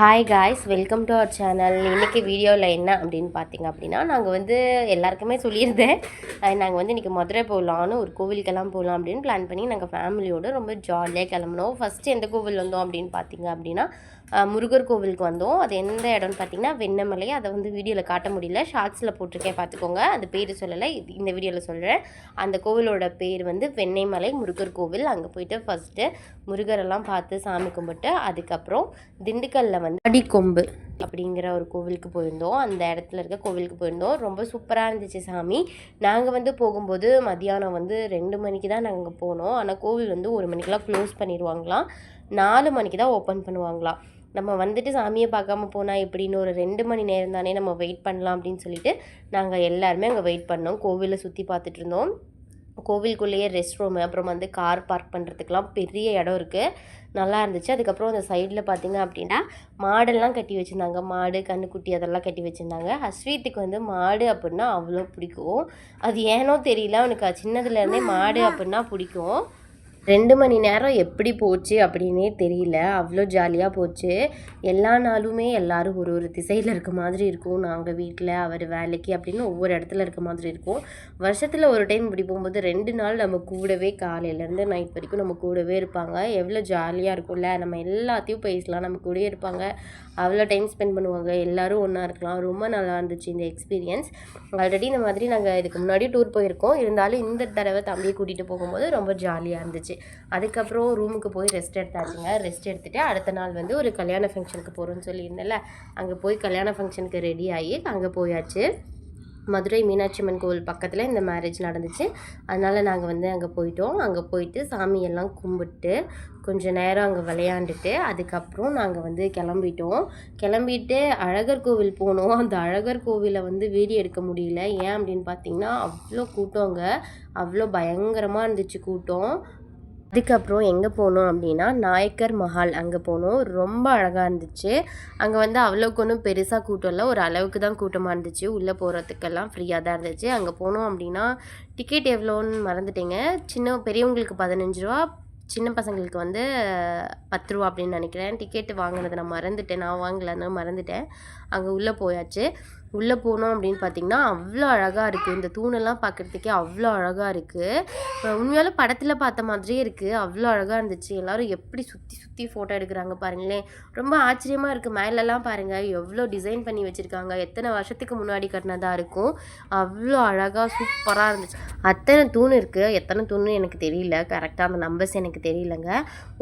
Hi guys welcome to our channel இன்றைக்கி வீடியோவில் என்ன அப்படின்னு பார்த்தீங்க அப்படின்னா நாங்கள் வந்து எல்லாருக்குமே சொல்லியிருந்தேன். நாங்கள் வந்து இன்றைக்கி மதுரை போகலான்னு ஒரு கோவிலுக்கெல்லாம் போகலாம் அப்படின்னு பிளான் பண்ணி நாங்கள் ஃபேமிலியோடு ரொம்ப ஜாலியாக கிளம்புனோம். ஃபஸ்ட்டு எந்த கோவில் வந்தோம் அப்படின்னு பார்த்தீங்க அப்படின்னா முருகர் கோவிலுக்கு வந்தோம். அது எந்த இடம்னு பார்த்தீங்கன்னா வெண்ணமலை. அதை வந்து வீடியோவில் காட்ட முடியல. ஷார்ட்ஸில் போட்டிருக்கேன் பார்த்துக்கோங்க. அந்த பேர் சொல்லலை. இந்த வீடியோவில் சொல்கிறேன் அந்த கோவிலோட பேர் வந்து வெண்ணெய்மலை முருகர் கோவில். அங்கே போயிட்டு ஃபஸ்ட்டு முருகரெல்லாம் பார்த்து சாமி கும்பிட்டு அதுக்கப்புறம் திண்டுக்கல்லில் வந்து அடிக்கொம்பு அப்படிங்கிற ஒரு கோவிலுக்கு போயிருந்தோம். அந்த இடத்துல இருக்க கோவிலுக்கு போயிருந்தோம். ரொம்ப சூப்பராக இருந்துச்சு சாமி. நாங்கள் வந்து போகும்போது மதியானம் வந்து ரெண்டு மணிக்கு தான் நாங்கள் போனோம். ஆனால் கோவில் வந்து ஒரு மணிக்கெலாம் க்ளோஸ் பண்ணிடுவாங்களாம் நாலு மணிக்கு தான் ஓப்பன் பண்ணுவாங்களாம். நம்ம வந்துட்டு சாமியை பார்க்காம போனால் எப்படின்னு ஒரு ரெண்டு மணி நேரம் தானே நம்ம வெயிட் பண்ணலாம் அப்படின்னு சொல்லிட்டு நாங்கள் எல்லாருமே அங்கே வெயிட் பண்ணோம். கோவிலை சுற்றி பார்த்துட்டு இருந்தோம். கோவிலுக்குள்ளேயே ரெஸ்ட் ரூம் அப்புறம் வந்து கார் பார்க் பண்ணுறதுக்கெலாம் பெரிய இடம் இருக்குது நல்லா இருந்துச்சு. அதுக்கப்புறம் அந்த சைடில் பார்த்தீங்க அப்படின்னா மாடெல்லாம் கட்டி வச்சுருந்தாங்க. மாடு கண்ணுக்குட்டி அதெல்லாம் கட்டி வச்சுருந்தாங்க. அஸ்வீத்துக்கு வந்து மாடு அப்படின்னா அவ்வளோ பிடிக்கும். அது ஏனோ தெரியல. அவனுக்கு சின்னதுலேருந்தே மாடு அப்படின்னா பிடிக்கும். ரெண்டு மணி நேரம் எப்படி போச்சு அப்படின்னே தெரியல. அவ்வளோ ஜாலியாக போச்சு. எல்லா நாளுமே எல்லாரும் ஒரு ஒரு திசையில் இருக்க மாதிரி இருக்கும். நாங்கள் வீட்டில் அவர் வேலைக்கு அப்படின்னு ஒவ்வொரு இடத்துல இருக்க மாதிரி இருக்கும். வருஷத்தில் ஒரு டைம் இப்படி போகும்போது ரெண்டு நாள் நம்ம கூடவே காலையிலேருந்து நைட் வரைக்கும் நம்ம கூடவே இருப்பாங்க. எவ்வளோ ஜாலியாக இருக்கும்ல. நம்ம எல்லாத்தையும் பேசலாம். நம்ம கூடயே இருப்பாங்க. அவ்வளோ டைம் ஸ்பெண்ட் பண்ணுவாங்க. எல்லோரும் ஒன்றா இருக்கலாம். ரொம்ப நல்லா இருந்துச்சு இந்த எக்ஸ்பீரியன்ஸ் ஆல்ரெடி இந்த மாதிரி நாங்கள் இதுக்கு முன்னாடி டூர் போயிருக்கோம். இருந்தாலும் இந்த தடவை தம்பியை கூட்டிகிட்டு போகும்போது ரொம்ப ஜாலியாக இருந்துச்சு. அதுக்கப்புறம் ரூமுக்கு போய் ரெஸ்ட் எடுத்தாச்சுங்க. ரெஸ்ட் எடுத்துகிட்டு அடுத்த நாள் வந்து ஒரு கல்யாண ஃபங்க்ஷனுக்கு போகிறோன்னு சொல்லியிருந்தேன்ல. அங்கே போய் கல்யாண ஃபங்க்ஷனுக்கு ரெடி ஆகி அங்கே போயாச்சு. மதுரை மீனாட்சி அம்மன் கோவில் பக்கத்தில் இந்த மேரேஜ் நடந்துச்சு. அதனால் நாங்கள் வந்து அங்கே போயிட்டோம். அங்கே போயிட்டு சாமியெல்லாம் கும்பிட்டு கொஞ்சம் நேரம் அங்கே விளையாண்டுட்டு அதுக்கப்புறம் நாங்கள் வந்து கிளம்பிட்டோம். கிளம்பிட்டு அழகர் கோவில் போனோம். அந்த அழகர் கோவிலை வந்து வீடியோ எடுக்க முடியல. ஏன் அப்படின்னு பார்த்தீங்கன்னா அவ்வளோ கூட்டம் அங்கே அவ்வளோ பயங்கரமாக இருந்துச்சு கூட்டம். அதுக்கப்புறம் எங்கே போனோம் அப்படின்னா நாயக்கர் மஹால் அங்கே போனோம். ரொம்ப அழகாக இருந்துச்சு. அங்கே வந்து அவ்வளோக்கு ஒன்றும் பெருசாக கூட்டம் இல்லை. ஒரு அளவுக்கு தான் கூட்டமாக இருந்துச்சு. உள்ளே போகிறதுக்கெல்லாம் ஃப்ரீயாக தான் இருந்துச்சு. அங்கே போனோம் அப்படின்னா டிக்கெட் எவ்வளோன்னு மறந்துட்டேங்க. சின்ன பெரியவங்களுக்கு பதினஞ்சு ரூபா சின்ன பசங்களுக்கு வந்து பத்து ரூபா அப்படின்னு நினைக்கிறேன். டிக்கெட் வாங்கினதை நான் மறந்துட்டேன். நான் வாங்கலன்னு மறந்துட்டேன். அங்கே உள்ளே போயாச்சு. உள்ளே போனோம் அப்படின்னு பார்த்தீங்கன்னா அவ்வளோ அழகாக இருக்குது இந்த தூணெல்லாம் பார்க்குறதுக்கே அவ்வளோ அழகாக இருக்குது உண்மையாலும் படத்தில் பார்த்த மாதிரியே இருக்குது அவ்வளோ அழகாக இருந்துச்சு. எல்லோரும் எப்படி சுற்றி சுற்றி ஃபோட்டோ எடுக்கிறாங்க பாருங்களேன். ரொம்ப ஆச்சரியமாக இருக்குது மேலெல்லாம் பாருங்கள் எவ்வளோ டிசைன் பண்ணி வச்சுருக்காங்க. எத்தனை வருஷத்துக்கு முன்னாடி கட்டினதாக இருக்கும். அவ்வளோ அழகாக சூப்பராக இருந்துச்சு. அத்தனை தூண் இருக்குது எத்தனை தூணுன்னு எனக்கு தெரியல. கரெக்டாக அந்த நம்பர்ஸ் எனக்கு தெரியலங்க.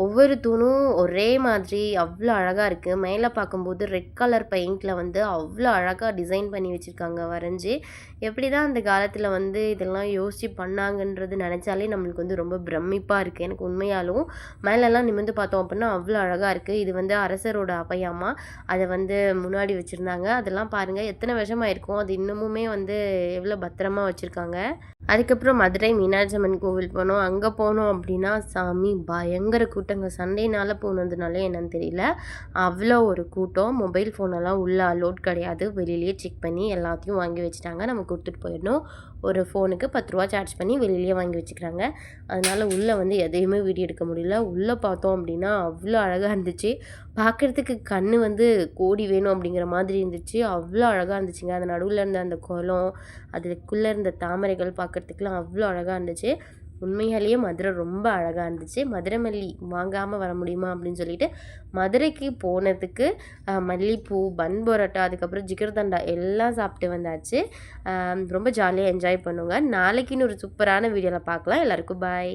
ஒவ்வொரு தூணும் ஒரே மாதிரி அவ்வளோ அழகாக இருக்குது மேலே பார்க்கும்போது ரெட் கலர் பெயிண்டில் வந்து அவ்வளோ அழகாக டிசைன் பண்ணி வச்சுருக்காங்க வரைஞ்சி. எப்படி தான் அந்த காலத்தில் வந்து இதெல்லாம் யோசித்து பண்ணாங்கன்றது நினச்சாலே நம்மளுக்கு வந்து ரொம்ப பிரமிப்பாக இருக்குது எனக்கு உண்மையாலும் மேலெல்லாம் நிமிர்ந்து பார்த்தோம் அப்படின்னா அவ்வளோ அழகாக இருக்குது இது வந்து அரசரோட அபையாமா அதை வந்து முன்னாடி வச்சுருந்தாங்க. அதெல்லாம் பாருங்கள் எத்தனை வருஷமாக இருக்கும் அது இன்னமுமே வந்து எவ்வளோ பத்திரமா வச்சுருக்காங்க? அதுக்கப்புறம் மதுரை மீனாட்சி அம்மன் கோவில் போனோம். அங்கே போனோம் அப்படின்னா சாமி பயங்கர கூட்டங்க. சண்டேனால போனதுனால என்னன்னு தெரியல. அவ்வளோ ஒரு கூட்டம். மொபைல் ஃபோனெல்லாம் உள்ளே அலோட் கிடையாது. வெளியிலேயே செக் பண்ணி எல்லாத்தையும் வாங்கி வச்சுட்டாங்க. நம்ம கொடுத்துட்டு போயிடணும். ஒரு ஃபோனுக்கு பத்து ரூபா சார்ஜ் பண்ணி வெளியிலே வாங்கி வச்சுக்கிறாங்க. அதனால் உள்ளே வந்து எதையுமே வீடியோ எடுக்க முடியல. உள்ளே பார்த்தோம் அப்படின்னா அவ்வளோ அழகாக இருந்துச்சு. பார்க்குறதுக்கு கண் வந்து கோடி வேணும் அப்படிங்கிற மாதிரி இருந்துச்சு. அவ்வளோ அழகாக இருந்துச்சுங்க. அந்த நடுவில் இருந்த அந்த குளம் அதுக்குள்ளே இருந்த தாமரைகள் பார்க்குறதுக்குலாம் அவ்வளோ அழகாக இருந்துச்சு. உண்மையாலேயே மதுரை ரொம்ப அழகாக இருந்துச்சு. மதுரை மல்லி வாங்காமல் வர முடியுமா அப்படின்னு சொல்லிட்டு மதுரைக்கு போனதுக்கு மல்லிப்பூ பன் பரோட்டா அதுக்கப்புறம் ஜிகர்தண்டா எல்லாம் சாப்பிட்டு வந்தாச்சு. ரொம்ப ஜாலியாக என்ஜாய் பண்ணுங்க. நாளைக்குன்னு ஒரு சூப்பரான வீடியோவில் பார்க்கலாம். எல்லாருக்கும் பாய்